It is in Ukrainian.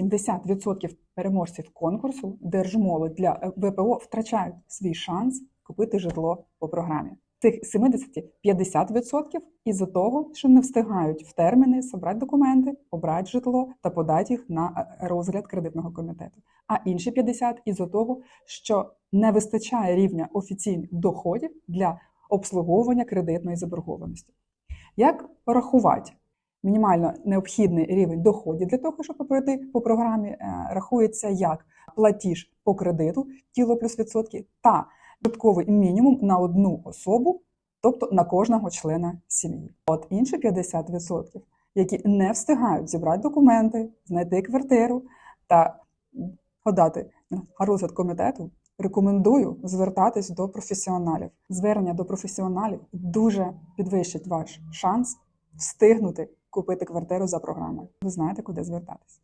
70% переможців конкурсу Держмолодь для е, ВПО втрачають свій шанс купити житло по програмі. Цих 70 50% із-за того, що не встигають в терміни зібрати документи, обрати житло та подати їх на е, розгляд кредитного комітету. А інші 50% із-за того, що не вистачає рівня офіційних доходів для обслуговування кредитної заборгованості. Як порахувати мінімально необхідний рівень доходів для того, щоб пройти по програмі, е, рахується як платіж по кредиту, тіло плюс відсотки, та додатковий мінімум на одну особу, тобто на кожного члена сім'ї. От інші 50%, які не встигають зібрати документи, знайти квартиру та подати на розгляд комітету, рекомендую звертатись до професіоналів. Звернення до професіоналів дуже підвищить ваш шанс встигнути купити квартиру за програмою. Ви знаєте, куди звертатись.